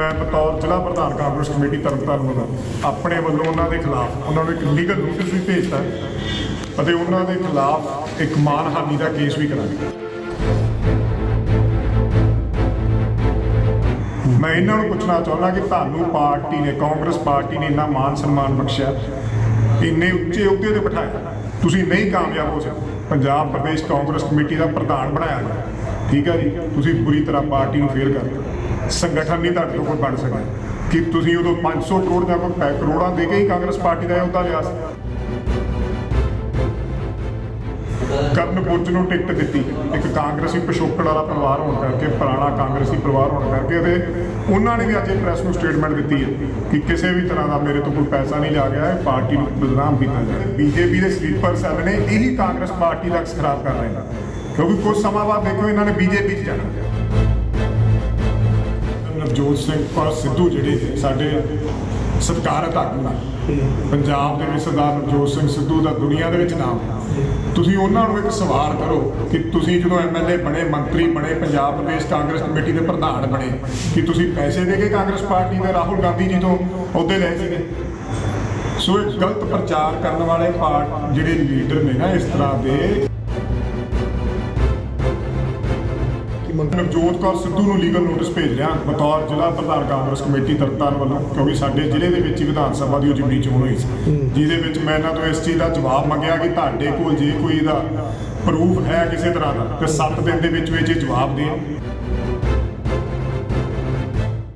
ਮੈਂ ਬਤੌਰ ਜ਼ਿਲ੍ਹਾ ਪ੍ਰਧਾਨ ਕਾਂਗਰਸ ਕਮੇਟੀ ਤਰਨਤਾਰਨ ਵੱਲੋਂ ਆਪਣੇ ਵੱਲੋਂ ਉਹਨਾਂ ਦੇ ਖਿਲਾਫ ਉਹਨਾਂ ਨੂੰ ਇੱਕ ਲੀਗਲ ਨੋਟਿਸ ਵੀ ਭੇਜਤਾ ਅਤੇ ਉਹਨਾਂ ਦੇ ਖਿਲਾਫ ਇੱਕ ਮਾਨਹਾਨੀ ਦਾ ਕੇਸ ਵੀ ਕਰਾਂਗੇ ਮੈਂ ਇਹਨਾਂ ਨੂੰ ਪੁੱਛਣਾ ਚਾਹੁੰਦਾ ਕਿ ਤੁਹਾਨੂੰ ਪਾਰਟੀ ਨੇ, ਕਾਂਗਰਸ ਪਾਰਟੀ ਨੇ ਇੰਨਾ ਮਾਨ ਸਨਮਾਨ ਬਖਸ਼ਿਆ, ਇੰਨੇ ਉੱਚੇ ਅਹੁਦੇ ਤੇ ਬਿਠਾਇਆ, ਤੁਸੀਂ ਨਹੀਂ ਕਾਮਯਾਬ ਹੋ ਸਕੇ। ਪੰਜਾਬ ਪ੍ਰਦੇਸ਼ ਕਾਂਗਰਸ ਕਮੇਟੀ ਦਾ ਪ੍ਰਧਾਨ ਬਣਾਇਆ ਗਿਆ। ਠੀਕ ਹੈ ਜੀ, ਤੁਸੀਂ ਬੁਰੀ ਤਰ੍ਹਾਂ ਪਾਰਟੀ ਨੂੰ ਫੇਲ ਕਰ ਦਿੱਤਾ। ਸੰਗਠਨ ਨਹੀਂ ਤੁਹਾਡੇ ਤੋਂ ਕੋਈ ਬਣ ਸਕਿਆ। ਕਿ ਤੁਸੀਂ ਉਦੋਂ 500 ਕਰੋੜ ਦਾ ਕੋਈ ਕਰੋੜਾਂ ਦੇ ਕੇ ਹੀ ਕਾਂਗਰਸ ਪਾਰਟੀ ਦਾ ਇਹ ਅਹੁਦਾ ਲਿਆ ਸੀ? ਕਰਨ ਬੁਰਜ ਨੂੰ ਟਿਕਟ ਦਿੱਤੀ। ਇੱਕ ਕਾਂਗਰਸੀ ਪਿਛੋਕੜ ਵਾਲਾ ਪਰਿਵਾਰ ਹੋਣ ਕਰਕੇ, ਪੁਰਾਣਾ ਕਾਂਗਰਸੀ ਪਰਿਵਾਰ ਹੋਣ ਕਰਕੇ ਤੇ ਉਹਨਾਂ ਨੇ ਵੀ ਅੱਜ ਇਹ ਪ੍ਰੈਸ ਨੂੰ ਸਟੇਟਮੈਂਟ ਦਿੱਤੀ ਹੈ ਕਿ ਕਿਸੇ ਵੀ ਤਰ੍ਹਾਂ ਦਾ ਮੇਰੇ ਤੋਂ ਕੋਈ ਪੈਸਾ ਨਹੀਂ ਲਿਆ ਗਿਆ ਹੈ ਪਾਰਟੀ ਨੂੰ ਬਦਨਾਮ ਕੀਤਾ ਜਾ ਰਿਹਾ ਬੀਜੇਪੀ ਦੇ ਸਲੀਪਰ ਸੈੱਲ ਨੇ ਇਹੀ ਕਾਂਗਰਸ ਪਾਰਟੀ ਦਾ ਅਕਸ ਖਰਾਬ ਕਰ ਰਹੇ ਨੇ। ਕਿਉਂਕਿ ਕੁਝ ਸਮਾਂ ਬਾਅਦ ਦੇਖੋ ਇਹਨਾਂ ਨੇ ਬੀਜੇਪੀ 'ਚ ਜਾਣਾ। ਨਵਜੋਤ ਸਿੰਘ ਕੌਰ ਸਿੱਧੂ ਜਿਹੜੇ ਸਾਡੇ ਸਤਿਕਾਰਤ ਆਗੂ ਨੇ। ਪੰਜਾਬ ਦੇ ਵਿੱਚ ਸਰਦਾਰ ਨਵਜੋਤ ਸਿੰਘ ਸਿੱਧੂ ਦਾ ਦੁਨੀਆ ਦੇ ਵਿੱਚ ਨਾਮ। ਤੁਸੀਂ ਉਹਨਾਂ ਨੂੰ ਇੱਕ ਸਵਾਲ ਕਰੋ ਕਿ ਤੁਸੀਂ ਜਦੋਂ ਐਮਐਲਏ ਬਣੇ, ਮੰਤਰੀ ਬਣੇ, ਪੰਜਾਬ ਪ੍ਰਦੇਸ਼ ਕਾਂਗਰਸ ਕਮੇਟੀ ਦੇ ਪ੍ਰਧਾਨ ਬਣੇ, ਕਿ ਤੁਸੀਂ ਪੈਸੇ ਦੇ ਕੇ ਕਾਂਗਰਸ ਪਾਰਟੀ ਦੇ ਰਾਹੁਲ ਗਾਂਧੀ ਜੀ ਤੋਂ ਅਹੁਦੇ ਲੈ ਸੀਗੇ? ਸੋ ਇਹ ਗਲਤ ਪ੍ਰਚਾਰ ਕਰਨ ਵਾਲੇ ਪਾਰਟ ਜਿਹੜੇ ਲੀਡਰ ਨੇ ਨਾ ਇਸ ਤਰ੍ਹਾਂ ਦੇ ਨਵਜੋਤ ਕੌਰ ਸਿੱਧੂ ਨੂੰ ਲੀਗਲ ਨੋਟਿਸ ਭੇਜ ਰਿਹਾ। ਬਤੌਰ ਜ਼ਿਲ੍ਹਾ ਪ੍ਰਧਾਨ ਕਾਂਗਰਸ ਕਮੇਟੀ ਤਰਨਤਾਰਨ ਵੱਲੋਂ ਕਿਉਂਕਿ ਸਾਡੇ ਜ਼ਿਲ੍ਹੇ ਦੇ ਵਿੱਚ ਹੀ ਵਿਧਾਨ ਸਭਾ ਦੀ ਜਿਮਨੀ ਚੋਣ ਹੋਈ ਸੀ। ਜਿਹਦੇ ਵਿੱਚ ਮੈਂ ਇਹਨਾਂ ਤੋਂ ਇਸ ਚੀਜ਼ ਦਾ ਜਵਾਬ ਮੰਗਿਆ ਕਿ ਤੁਹਾਡੇ ਕੋਲ ਜੇ ਕੋਈ ਇਹਦਾ ਪ੍ਰੂਫ ਹੈ ਕਿਸੇ ਤਰ੍ਹਾਂ ਦਾ ਤੇ 7 ਦਿਨ ਦੇ ਵਿੱਚ ਵਿੱਚ ਇਹ ਜਵਾਬ ਦੇਣ।